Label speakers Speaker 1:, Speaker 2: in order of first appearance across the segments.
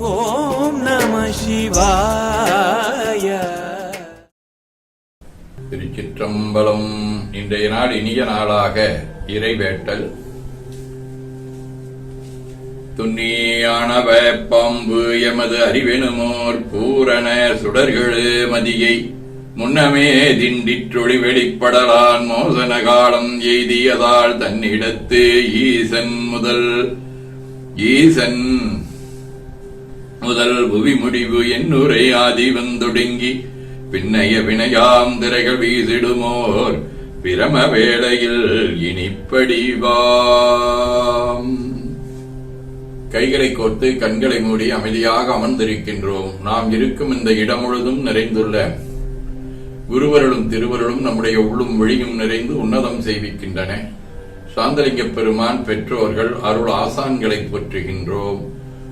Speaker 1: ஓம் நம சிவாய.
Speaker 2: திருச்சிற்றம்பலம். இன்றைய நாள் இனிய நாளாக இறைவேட்டல். துண்ணியானவ பாம்பு எமது அறிவெனுமோர் பூரண சுடர்களு மதியை. முன்னமே திண்டிற்றொளி வெளிப்படலான் மோசன காலம் எய்தியதால் தன்னிடத்து ஈசன் முதல். ஈசன் முதல் புவி முடிவு என்னுரை ஆதி வந்துடுங்கி பின்னைய வினையாம் திரைகள் வீசிடுமோர் பிரம வேளையில் இனிப்படிவாம் கைகளை கோர்த்து கண்களை மூடி அமைதியாக அமர்ந்திருக்கின்றோம். நாம் இருக்கும் இந்த இடம் முழுதும் நிறைந்துள்ள குருவருளும் திருவருளும் நம்முடைய உள்ளும் மொழியும் நிறைந்து உன்னதம் செய்விக்கின்றன. சாந்தலிங்க பெருமான் பெற்றோர்கள் அருள் ஆசான்களை போற்றுகின்றோம்.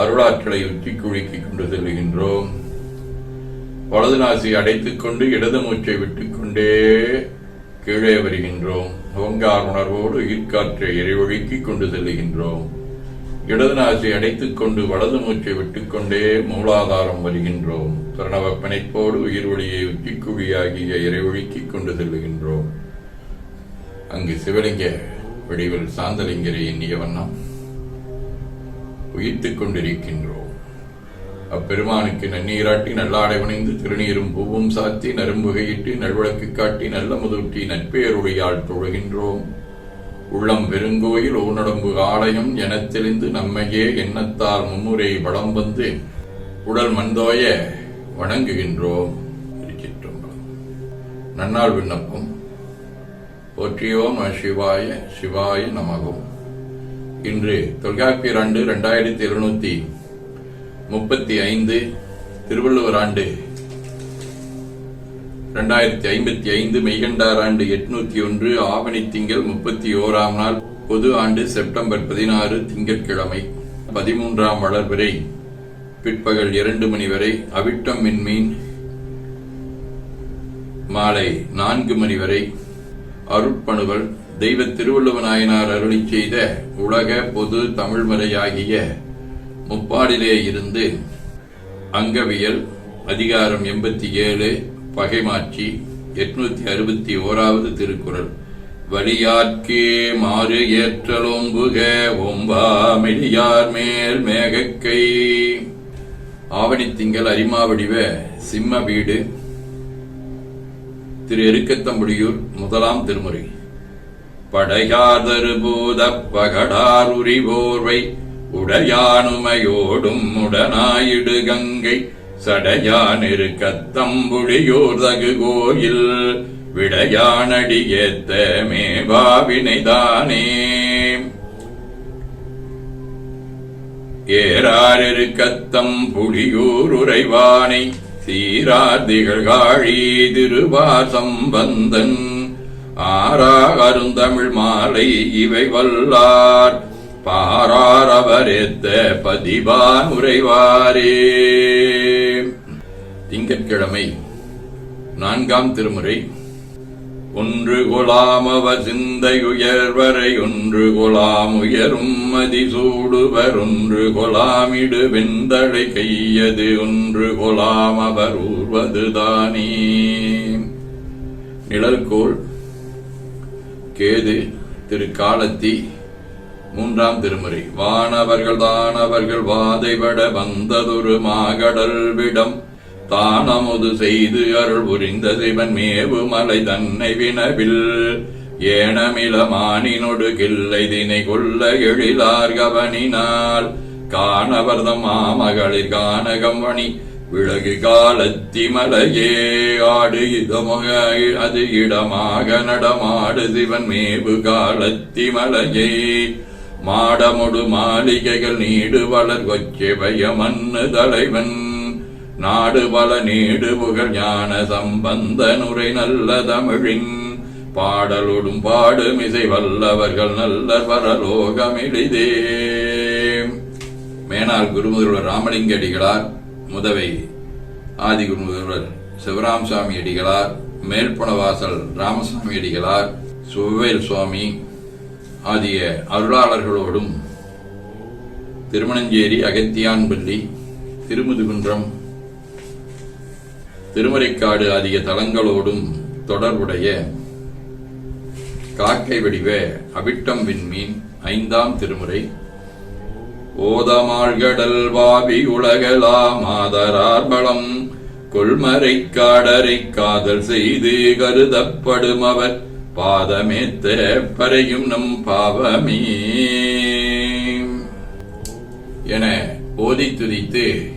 Speaker 2: அருளாற்றலை உச்சி குழுக்கி கொண்டு செல்லுகின்றோம் வலது நாசி அடைத்துக் கொண்டு இடது மூச்சை விட்டுக்கொண்டே கீழே வருகின்றோம். ஓங்கார் உணர்வோடு உயிர்காற்றை இறைவொழுக்கி கொண்டு செல்லுகின்றோம் இடது நாசி அடைத்துக் கொண்டு வலது மூச்சை விட்டுக்கொண்டே மூலாதாரம் வருகின்றோம். பிரணவ பிணைப்போடு உயிர் ஒளியை உச்சிக்குழியாகிய இறைவொழுக்கிக் கொண்டு செல்லுகின்றோம் அங்கு சிவலிங்க வடிவில் சாந்தலிங்கரை எண்ணிய வண்ணம். உயிர்த்து கொண்டிருக்கின்றோம் அப்பெருமானுக்கு நன்னீராட்டி நல்லாடை உணைந்து திருநீரும் பூவும் சாத்தி நரும்புகையிட்டு நல்விளக்கு காட்டி நல்ல முதுட்டி நட்பேருடையால் தொழுகின்றோம். உள்ளம் பெருங்கோயில் ஊனடம்பு ஆலயம் எனத்தெளிந்து நம்மையே எண்ணத்தால் மும்முறை வளம் வந்து உடல் மந்தோய வணங்குகின்றோம். திருச்சிற்றம்பலம். நன்னாள் விண்ணப்பம். போற்றியோம் சிவாய சிவாய நமகும். இன்று தொல்காப்பியர் ஆண்டு இரண்டாயிரத்தி இருநூத்தி முப்பத்தி ஐந்து திருவள்ளுவர் ஆண்டு இரண்டாயிரத்தி ஐம்பத்தி ஐந்து மெய்கண்டார் ஆண்டு எட்நூத்தி ஒன்று ஆவணி திங்கள் முப்பத்தி ஓராம் நாள் பொது ஆண்டு செப்டம்பர் பதினாறு திங்கட்கிழமை பதிமூன்றாம் வளர் வரை பிற்பகல் இரண்டு மணி வரை அவிட்டம் மின்மீன் மாலை நான்கு மணி வரை அருட்பணுவல் தெய்வ திருவள்ளுவ நாயனார் அருளி செய்த உலக பொது தமிழ்மறையாகிய முப்பாடிலே இருந்து அங்கவியல் அதிகாரம் எண்பத்தி ஏழு பகைமாட்சி எட்நூத்தி அறுபத்தி ஓராவது திருக்குறள். வழியாற்கே மாறு ஏற்றலோம்புக ஒம்பாமெடியார் மேல் மேகக்கை. ஆவணி திங்கள் அரிமாவடிவ சிம்ம வீடு. திரு எருக்கத்தம்புடியூர் முதலாம் திருமுறை. படையாதரு பூத பகடார் உரிவோர்வை உடையானுமையோடும் உடனாயிடு கங்கை சடையானிரு கத்தம்புடியோர் தகு கோயில் விடையானடி ஏத்த மேபாவினைதானே ஏறாரிரு கத்தம் புடியூர் உறைவானை சீரார் திகழ்காழி திருவார் சம்பந்தன் ஆரா அருந்தமிழ் மாலை இவை வல்லார். பாரார் அவரேத்த பதிவான் உரைவாரே திங்கட்கிழமை நான்காம் திருமுறை. ஒன்று கொலாமவ சிந்தையுயர்வரை ஒன்று கொலாம் உயரும் மதிசூடுவர் ஒன்று கொலாமிடு வெந்தழை கையது ஒன்று கொலாம் அவர் ஊர்வதுதானே நிழற்கோள் கேது திரு காலத்தி மூன்றாம் திருமுறை. வானவர்கள் தானவர்கள் வாதைபட வந்ததொரு மாகடல் விடம் தானமுது செய்து அருள் புரிந்த சிவன் மேவு மலை தன்னை வினவில். ஏனமில மானினொடு கில்லை தினை கொள்ள எழிலார் கவனினால் காணவர்தம் மாமகளிர் கானகமணி விலகு காலத்தி மலையே ஆடு இதமுக அது இடமாக நடமாடு சிவன் மேவு காலத்தி மலையே மாடமொடு மாளிகைகள் நீடு வளர் கொச்சை மண்ணு தலைவன். நாடு பல நீடு புகழ் ஞான சம்பந்த நுரை நல்ல தமிழின். பாடலொடும்பாடும் இசை வல்லவர்கள் நல்ல பரலோகமிழிதே மேனால் குருமுதல்வர் ராமலிங்க அடிகளார் முதவை ஆதி சிவராம் சிவராமசாமி அடிகளார் மேல்புணவாசல் ராமசாமி அடிகளார் சுவேல் சுவாமி ஆகிய அருளாளர்களோடும் திருமணஞ்சேரி அகத்தியான்பள்ளி திருமுதுகுன்றம் திருமறைக்காடு ஆகிய தலங்களோடும் தொடர்புடைய காக்கை வடிவ அவிட்டம் விண்மீன் ஐந்தாம் திருமுறை ஓதமாழ்கடல் வாவி உலகலா மாதரார்பளம் கொள்மறை காடரை காதல் செய்து கருதப்படும் அவர் பாதமேத்த பறையும் நம் பாவமே. என ஓதி துதித்து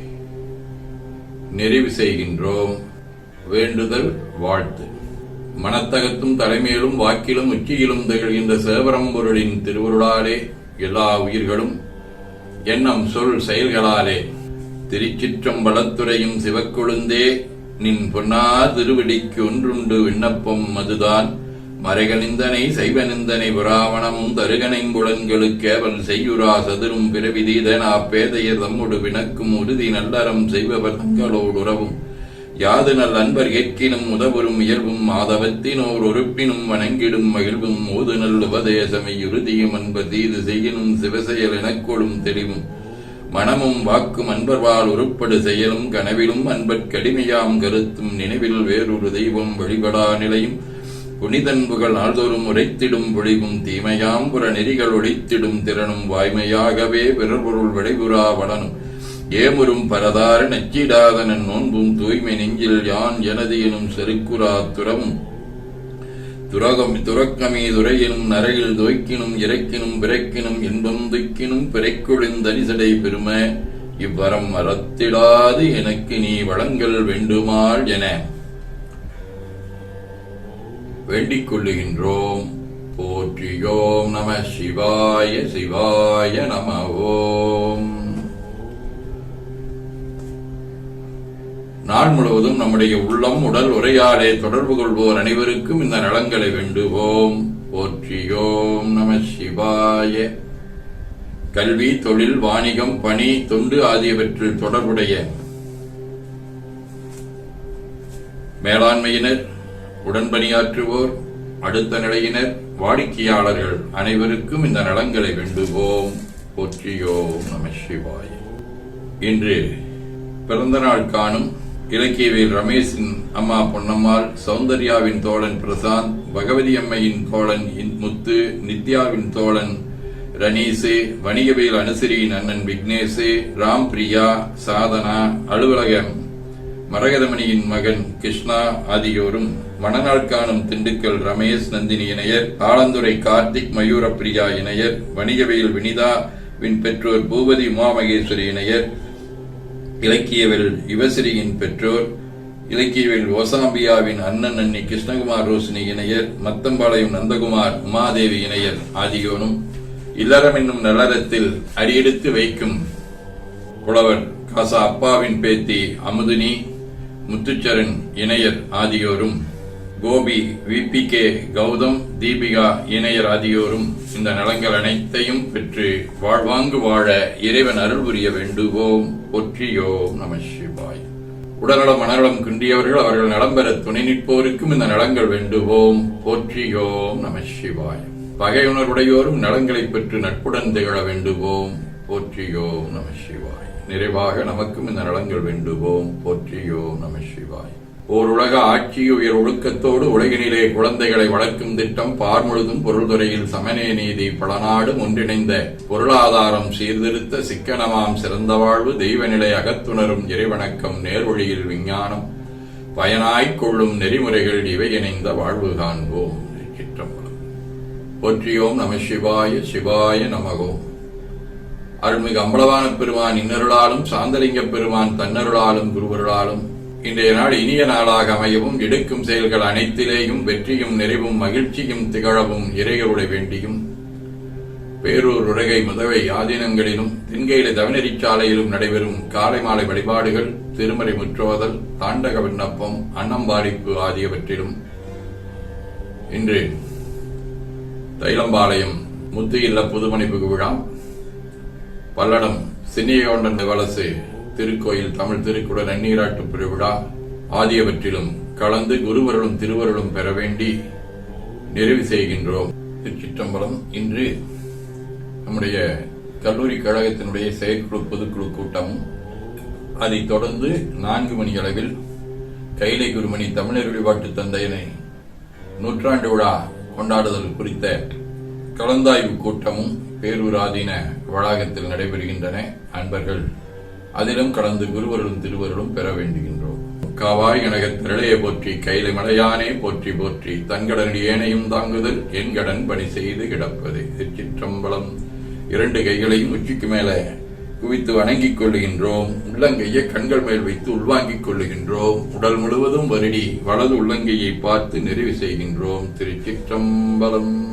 Speaker 2: நிறைவு செய்கின்றோம். வேண்டுதல் வாழ்த்து. மனத்தகத்தும் தலைமையிலும் வாக்கிலும் உச்சியிலும் திகழ்கின்ற சேவரம்பொருளின் திருவருளாலே எல்லா உயிர்களும் எண்ணம் சொல் செயல்களாலே. திருச்சிற்றம்பலத்துறையும் சிவக்கொழுந்தே நின் பொன்னார் திருவிடிக்கு ஒன்றுண்டு விண்ணப்பம் அதுதான். மறைகனிந்தனை சைவனிந்தனை புராவணமும் தருகனைங்குளன்களுக்கேவல் செய்யுரா சதுரும் பிறவிதீதனா பேதையர் தம்முடு வினக்கும் உறுதி நல்லறம் செய்பவர் தங்களோடு உறவும் யாது நல் அன்பர் ஏற்கினும் உதவரும் இயல்பும் மாதவத்தினோர் உறுப்பினும் வணங்கிடும் மகிழ்வும். ஓது நல் உபதேசமை உறுதியும் அன்பர் தீது செய்யினும் சிவசெயல் எனக்கொடும் தெளிவும். மனமும் வாக்கும் அன்பர்வால் உருப்படு செயலும் கனவிலும் அன்பற் கடிமையாம் கருத்தும் நினைவில் வேறொரு தெய்வம் வழிபடா நிலையும். புனிதன்புகள் நாள்தோறும் உரைத்திடும் பொழிவும் தீமையாம் புற நெறிகள் ஒழித்திடும் திறனும். வாய்மையாகவே பிறர்பொருள் விளைவுறா வளனும். ஏமுறும் பரதார நச்சிடாதனன் நோன்பும் தூய்மை நெஞ்சில் யான் எனது எனும் செருக்குரா துறம் துரகம் துறக்கமே துறையினும் நரையில் தோய்க்கினும் இறைக்கினும் பிறக்கினும் இன்பம் துய்க்கினும் பிறைக்குழிந்தனிசடை பெரும இவ்வரம் மறத்திடாது எனக்கு நீ வளங்கள் வேண்டுமாள் என வேண்டிக் கொள்ளுகின்றோம். போற்றியோம் நம சிவாய சிவாய நம ஓம். நாள் முழுவதும் நம்முடைய உள்ளம் உடல் உரையாடே தொடர்பு கொள்வோர் அனைவருக்கும் இந்த நலங்களை வேண்டுவோம். போற்றியோம் நம சிவாய. கல்வி தொழில் வாணிகம் பணி தொண்டு ஆகியவற்றில் தொடர்புடைய மேலாண்மையினர் உடன்பணியாற்றுவோர் அடுத்த நிலையினர் வாடிக்கையாளர்கள் அனைவருக்கும் இந்த நலங்களை வேண்டுவோம். போற்றியோம் நம சிவாய. இன்று பிறந்த நாள் காணும் இலக்கியவேல் ரமேஷின் அம்மா பொன்னம்மாள் சௌந்தர்யாவின் தோழன் பிரசாந்த் பகவதி அம்மையின் தோழன் இன் முத்து நித்யாவின் தோழன் ரனீசு வணிகவேல் அனுசரியின் அண்ணன் விக்னேஷு ராம் பிரியா சாதனா அலுவலகம் மரகதமணியின் மகன் கிருஷ்ணா ஆகியோரும் மணநாள் காணும் திண்டுக்கல் ரமேஷ் நந்தினி இணையர் ஆலந்துறை கார்த்திக் மயூரப்பிரியா இணையர் வணிகவேல் வினிதா வின் பெற்றோர் பூபதி உமாமகேஸ்வரி இணையர் இலக்கியவில் யுவசிரியின் பெற்றோர் இலக்கியவில் ஓசாம்பியாவின் அண்ணன் அண்ணி கிருஷ்ணகுமார் ரோசினி இணையர் மத்தம்பாளையம் நந்தகுமார் உமாதேவி இணையர் ஆகியோரும் இல்லறம் என்னும் நலரத்தில் அடியெடுத்து வைக்கும் புலவர் காசா அப்பாவின் பேத்தி அமுதினி முத்துச்சரன் இணையர் ஆகியோரும் கோபி விபி கே. கௌதம் தீபிகா இணையர் ஆகியோரும் இந்த நலங்கள் அனைத்தையும் பெற்று வாழ்வாங்கு வாழ இறைவன் அருள் புரிய வேண்டுவோம். பொற்றியோம் நம சிவாய். உடல்நலம் மனநலம் குன்றியவர்கள் அவர்கள் நலம் பெற துணை நிற்போருக்கும் இந்த நலங்கள் வேண்டுவோம். போற்றியோம் நம சிவாய். பகையுணர்வுடையோரும் நலங்களை பெற்று நட்புடன் திகழ வேண்டுவோம். போற்றியோம் நம சிவாய். நிறைவாக நமக்கும் இந்த நலங்கள் வேண்டுவோம். போற்றியோம் நம சிவாய். ஓர் உலக ஆட்சி உயர் ஒழுக்கத்தோடு உலகினிலே குழந்தைகளை வளர்க்கும் திட்டம் பார் முழுதும் பொருள்துறையில் சமநே நீதி பலநாடும் ஒன்றிணைந்த பொருளாதாரம் சீர்திருத்த சிக்கனமாம் சிறந்த வாழ்வு தெய்வநிலை அகத்துணரும் இறைவணக்கம் நேர்வழியில் விஞ்ஞானம் பயனாய்க் கொள்ளும் நெறிமுறைகள் இவை இணைந்த வாழ்வு காண்போம் போற்றியோம் நம சிவாய சிவாய நமகோம் அருள்மிகு அம்பலவான பெருமான் இன்னருளாலும் சாந்தலிங்க பெருமான் தன்னருளாலும் குருவருளாலும் இன்றைய நாள் இனிய நாளாக அமையவும் எடுக்கும் செயல்கள் அனைத்திலேயும் வெற்றியும் நிறைவும் மகிழ்ச்சியும் திகழவும் இறையருளை வேண்டியும். பேரூர் உலகை முதவை ஆதீனங்களிலும் தென்கையில தவநெறிச்சாலையிலும் நடைபெறும் காலை மாலை வழிபாடுகள் திருமறை முற்றோதல் தாண்டக விண்ணப்பம் அன்னம்பாடிப்பு ஆகியவற்றிலும். இன்று தைலம்பாளையம் முத்து இல்ல புதுமணிப்பு விழா. பல்லடம் சின்னியகொண்டன் வலசு திருக்கோயில் தமிழ் திருக்குடல் நன்னீராட்டு பெருவிழா ஆகியவற்றிலும் கலந்து குருவருளும் திருவருளும் பெற வேண்டி நிறைவு செய்கின்றோம். திருச்சிற்றம்பலம் இன்று நம்முடைய கல்லூரி கழகத்தினுடைய செயற்குழு பொதுக்குழு கூட்டமும் அதைத் தொடர்ந்து நான்கு மணி அளவில் கைலை குருமணி தமிழர் வழிபாட்டு தந்தையினை நூற்றாண்டு விழா கொண்டாடுதல் குறித்த கலந்தாய்வு கூட்டமும் பேரூராதீன வளாகத்தில் நடைபெறுகின்றன. அன்பர்கள் அதிலும் கலந்து குருவருளும் திருவருளும் பெற வேண்டுகின்றோம். காவாய் கனக திரளைய போற்றி கைலை மலையானே போற்றி போற்றி தன்கடன் ஏனையும் தாங்குதல் என் கடன் பணி செய்து கிடப்பது. திருச்சிற்றம்பலம். இரண்டு கைகளையும் உச்சிக்கு மேலே குவித்து வணங்கிக் கொள்ளுகின்றோம். உள்ளங்கையை கண்கள் மேல் வைத்து உள்வாங்கிக் கொள்ளுகின்றோம். உடல் முழுவதும் வருடி வலது உள்ளங்கையை பார்த்து நிறைவு செய்கின்றோம். திருச்சிற்றம்பலம்.